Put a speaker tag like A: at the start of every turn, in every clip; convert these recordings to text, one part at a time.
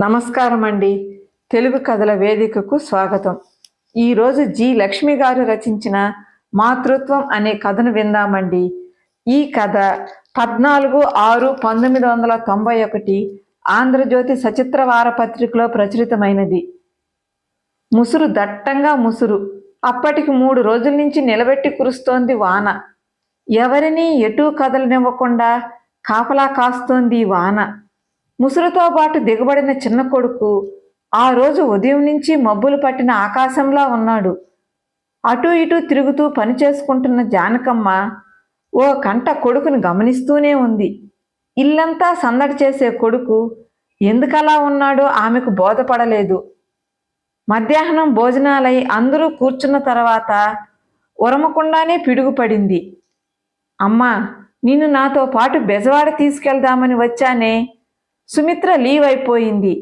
A: నమస్కారం అండి తెలుగు కథల వేదికకు స్వాగతం. ఈరోజు జి లక్ష్మి గారు రచించిన మాతృత్వం అనే కథను విందామండి. ఈ కథ పద్నాలుగు ఆరు పంతొమ్మిది వందల తొంభై ఒకటి ఆంధ్రజ్యోతి సచిత్ర వారపత్రికలో ప్రచురితమైనది. ముసురు దట్టంగా ముసురు. అప్పటికి మూడు రోజుల నుంచి నిలబెట్టి కురుస్తోంది వాన. ఎవరినీ ఎటూ కదలనివ్వకుండా కాపలా కాస్తోంది వాన. ముసురుతో పాటు దిగబడిన చిన్న కొడుకు ఆ రోజు ఉదయం నుంచి మబ్బులు పట్టిన ఆకాశంలా ఉన్నాడు. అటూ ఇటూ తిరుగుతూ పని చేసుకుంటున్న జానకమ్మ ఓ కంట కొడుకుని గమనిస్తూనే ఉంది. ఇల్లంతా సందడి చేసే కొడుకు ఎందుకలా ఉన్నాడో ఆమెకు బోధపడలేదు. మధ్యాహ్నం భోజనాలై అందరూ కూర్చున్న తర్వాత ఉరమకుండానే పిడుగుపడింది. అమ్మా నిన్ను నాతో పాటు బెజవాడ తీసుకెళ్దామని వచ్చానే సుమిత్ర లీవ్ అయిపోయింది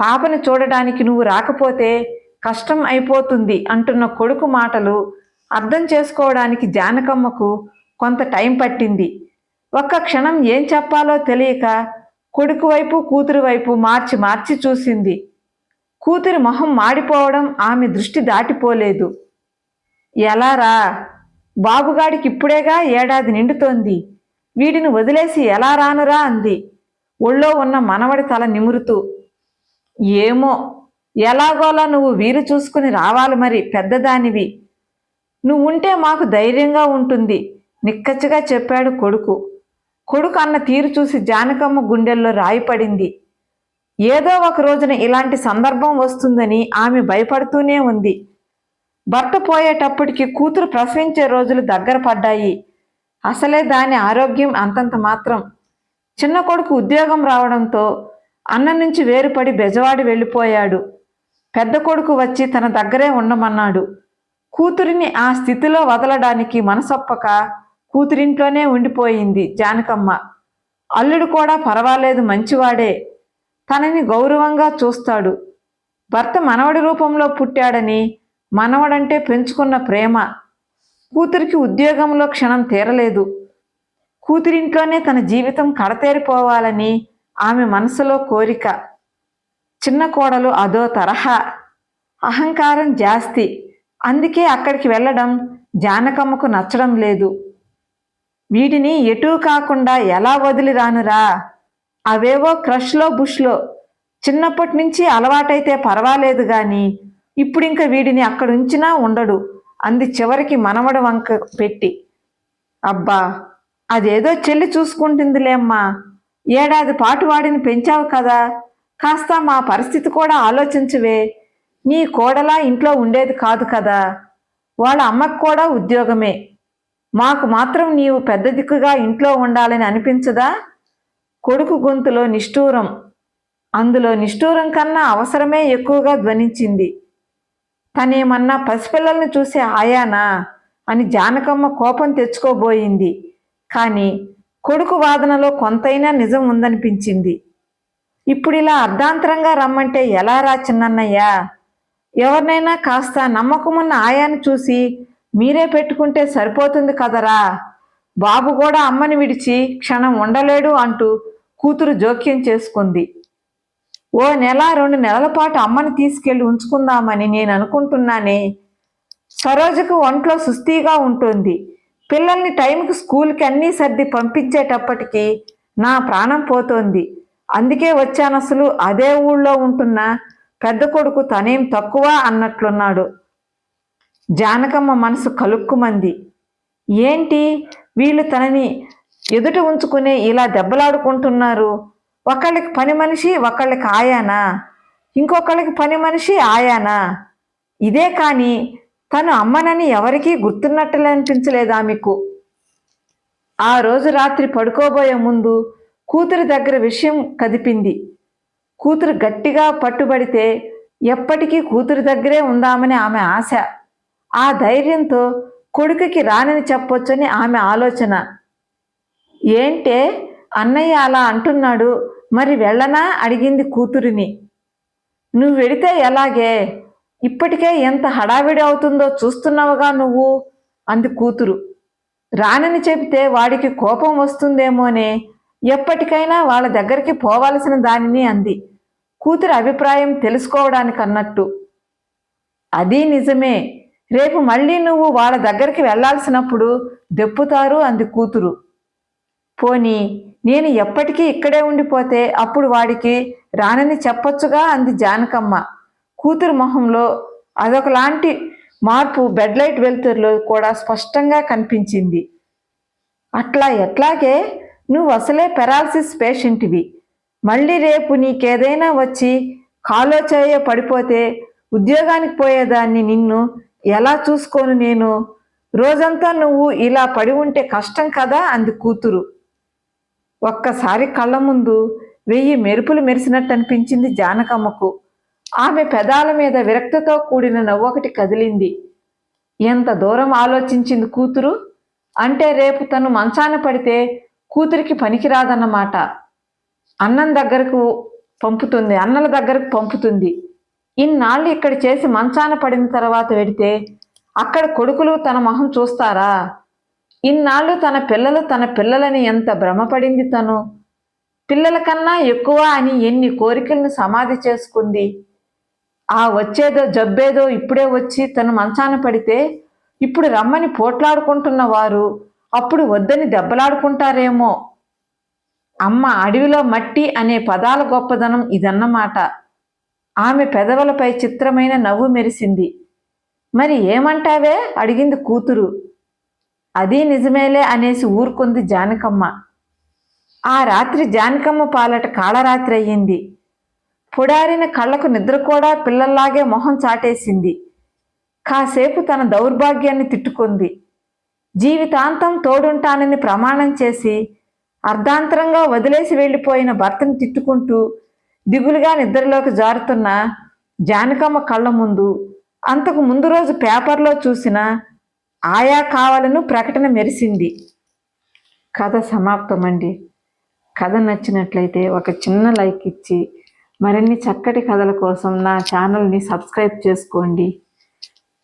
A: పాపని చూడడానికి నువ్వు రాకపోతే కష్టం అయిపోతుంది అంటున్న కొడుకు మాటలు అర్థం చేసుకోవడానికి జానకమ్మకు కొంత టైం పట్టింది. ఒక్క క్షణం ఏం చెప్పాలో తెలియక కొడుకు వైపు కూతురు వైపు మార్చి మార్చి చూసింది. కూతురి మొహం మాడిపోవడం ఆమె దృష్టి దాటిపోలేదు. ఎలారా బాబుగాడికి ఇప్పుడేగా ఏడాది నిండుతోంది. వీడిని వదిలేసి ఎలా రానురా? అంది. ఒళ్ళో ఉన్న మనవడి తల నిమురుతూ ఏమో ఎలాగోలా నువ్వు వీలు చూసుకుని రావాలి మరి పెద్దదానివి. నువ్వుంటే మాకు ధైర్యంగా ఉంటుంది నిక్కచ్చిగా చెప్పాడు కొడుకు. కొడుకు అన్న తీరు చూసి జానకమ్మ గుండెల్లో రాయి పడింది ఏదో ఒక రోజున ఇలాంటి సందర్భం వస్తుందని ఆమె భయపడుతూనే ఉంది. భర్త పోయేటప్పటికి కూతురు ప్రసవించే రోజులు దగ్గర పడ్డాయి. అసలే దాని ఆరోగ్యం అంతంత మాత్రం. చిన్న కొడుకు ఉద్యోగం రావడంతో అన్న నుంచి వేరుపడి బెజవాడి వెళ్ళిపోయాడు. పెద్ద కొడుకు వచ్చి తన దగ్గరే ఉండమన్నాడు. కూతురిని ఆ స్థితిలో వదలడానికి మనసొప్పక కూతురింట్లోనే ఉండిపోయింది జానకమ్మ. అల్లుడు కూడా పర్వాలేదు మంచివాడే. తనని గౌరవంగా చూస్తాడు. భర్త మనవడి రూపంలో పుట్టాడని మనవడంటే పెంచుకున్న ప్రేమ. కూతురికి ఉద్యోగంలో క్షణం తీరలేదు. కూతురింట్లోనే తన జీవితం కడతేరిపోవాలని ఆమె మనసులో కోరిక. చిన్న కోడలు అదో తరహా. అహంకారం జాస్తి. అందుకే అక్కడికి వెళ్ళడం జానకమ్మకు నచ్చడం లేదు. వీటిని ఎటూ కాకుండా ఎలా వదిలి రానురా? అవేవో క్రష్లో బుష్లో. చిన్నప్పటి నుంచి అలవాటైతే పర్వాలేదు కానీ ఇప్పుడు ఇంకా వీడిని అక్కడ ఉంచినా ఉండడు. అంది చివరికి మనవడు వంక పెట్టి. అబ్బా! అదేదో చెల్లి చూసుకుంటుందిలే అమ్మా. ఏడాది పాటు వాడిని పెంచావు కదా. కాస్త మా పరిస్థితి కూడా ఆలోచించవే. నీ కోడలా ఇంట్లో ఉండేది కాదు కదా. వాళ్ళ అమ్మకు కూడా ఉద్యోగమే. మాకు మాత్రం నీవు పెద్ద దిక్కుగా ఇంట్లో ఉండాలని అనిపించదా? కొడుకు గొంతులో నిష్ఠూరం. అందులో నిష్ఠూరం కన్నా అవసరమే ఎక్కువగా ధ్వనించింది. తనేమన్నా పసిపిల్లల్ని చూసే ఆయానా? అని జానకమ్మ కోపం తెచ్చుకోబోయింది. కానీ కొడుకు వాదనలో కొంతైనా నిజం ఉందనిపించింది. ఇప్పుడు ఇలా అర్ధాంతరంగా రమ్మంటే ఎలా రా చిన్నన్నయ్యా? ఎవరినైనా కాస్త నమ్మకమున్న ఆయాను చూసి మీరే పెట్టుకుంటే సరిపోతుంది కదరా? బాబు కూడా అమ్మని విడిచి క్షణం ఉండలేడు అంటూ కూతురు జోక్యం చేసుకుంది. ఓ నెల రెండు నెలల పాటు అమ్మని తీసుకెళ్ళి ఉంచుకుందామని నేను అనుకుంటున్నానే. సరోజకు ఒంట్లో సుస్తీగా ఉంటుంది. పిల్లల్ని టైంకి స్కూల్కి అన్నీ సర్ది పంపించేటప్పటికి నా ప్రాణం పోతోంది. అందుకే వచ్చాను అసలు అదే ఊళ్ళో ఉంటున్న పెద్ద కొడుకు తనేం తక్కువ అన్నట్లున్నాడు. జానకమ్మ మనసు కలుక్కుమంది. ఏంటి వీళ్ళు తనని ఎదుట ఉంచుకునే ఇలా దెబ్బలాడుకుంటున్నారు? ఒకళ్ళకి పని మనిషి ఒకళ్ళకి ఆయానా? ఇంకొకళ్ళకి పని మనిషి ఆయానా? ఇదే కానీ తను అమ్మనని ఎవరికీ గుర్తున్నట్లు అనిపించలేదా మీకు? ఆ రోజు రాత్రి పడుకోబోయే ముందు కూతురి దగ్గర విషయం కదిపింది. కూతురు గట్టిగా పట్టుబడితే ఎప్పటికీ కూతురు దగ్గరే ఉందామని ఆమె ఆశ. ఆ ధైర్యంతో కొడుకుకి రానని చెప్పొచ్చని ఆమె ఆలోచన. ఏంటే? అన్నయ్య అలా అంటున్నాడు. మరి వెళ్ళనా? అడిగింది కూతురిని. నువ్వు వెడితే ఎలాగే? ఇప్పటికే ఎంత హడావిడి అవుతుందో చూస్తున్నావుగా నువ్వు? అంది కూతురు. రానని చెబితే వాడికి కోపం వస్తుందేమోనే ఎప్పటికైనా వాళ్ళ దగ్గరికి పోవాల్సిన దానిని అంది. కూతురు అభిప్రాయం తెలుసుకోవడానికి అన్నట్టు అది నిజమే. రేపు మళ్ళీ నువ్వు వాళ్ళ దగ్గరికి వెళ్ళాల్సినప్పుడు దెప్పుతారు అంది కూతురు. పోనీ నేను ఎప్పటికీ ఇక్కడే ఉండిపోతే అప్పుడు వాడికి రానని చెప్పొచ్చుగా అంది జానకమ్మ. కూతురు మొహంలో అదొకలాంటి మార్పు బెడ్ లైట్ వెలుతురులో కూడా స్పష్టంగా కనిపించింది. అట్లా ఎట్లాగే నువ్వు అసలే పెరాలసిస్ పేషెంట్వి. మళ్ళీ రేపు నీకేదైనా వచ్చి కాలో చేయ పడిపోతే ఉద్యోగానికి పోయేదాన్ని నిన్ను ఎలా చూసుకోను నేను? రోజంతా నువ్వు ఇలా పడి ఉంటే కష్టం కదా? అంది కూతురు. ఒక్కసారి కళ్ళ ముందు వెయ్యి మెరుపులు మెరిసినట్టు అనిపించింది జానకమ్మకు. ఆమె పెదాల మీద విరక్తతో కూడిన నవ్వొకటి కదిలింది. ఎంత దూరం ఆలోచించింది కూతురు? అంటే రేపు తను మంచాన పడితే కూతురికి పనికిరాదన్నమాట. అన్నం దగ్గరకు పంపుతుంది అన్నల దగ్గరకు పంపుతుంది. ఇన్నాళ్ళు ఇక్కడ చేసి మంచాన పడిన తర్వాత వెడితే అక్కడ కొడుకులు తన మొహం చూస్తారా? ఇన్నాళ్ళు తన పిల్లలు తన పిల్లలని ఎంత భ్రమపడింది తను? పిల్లల కన్నా ఎక్కువ అని ఎన్ని కోరికలను సమాధి చేసుకుంది? ఆ వచ్చేదో జబ్బేదో ఇప్పుడే వచ్చి తను మంచాన పడితే ఇప్పుడు రమ్మని పోట్లాడుకుంటున్న వారు అప్పుడు వద్దని దెబ్బలాడుకుంటారేమో. అమ్మ అడవిలో మట్టి అనే పదాల గొప్పదనం ఇదన్నమాట. ఆమె పెదవులపై చిత్రమైన నవ్వు మెరిసింది. మరి ఏమంటావే? అడిగింది కూతురు. అది నిజమేలే అనేసి ఊరుకుంది జానకమ్మ. ఆ రాత్రి జానకమ్మ పాలట కాళరాత్రి అయ్యింది. పొడారిన కళ్ళకు నిద్ర కూడా పిల్లల్లాగే మొహం చాటేసింది. కాసేపు తన దౌర్భాగ్యాన్ని తిట్టుకుంది. జీవితాంతం తోడుంటానని ప్రమాణం చేసి అర్ధాంతరంగా వదిలేసి వెళ్ళిపోయిన భర్తను తిట్టుకుంటూ దిగులుగా నిద్రలోకి జారుతున్న జానకమ్మ కళ్ళ ముందు అంతకు ముందు రోజు పేపర్లో చూసిన ఆయా కావాలను ప్రకటన మెరిసింది. కథ సమాప్తమండి. కథ నచ్చినట్లయితే ఒక చిన్న లైక్ ఇచ్చి మరిన్ని చక్కటి కథల కోసం నా ఛానల్ని సబ్స్క్రైబ్ చేసుకోండి.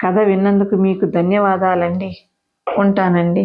A: కథ విన్నందుకు మీకు ధన్యవాదాలండి. ఉంటానండి.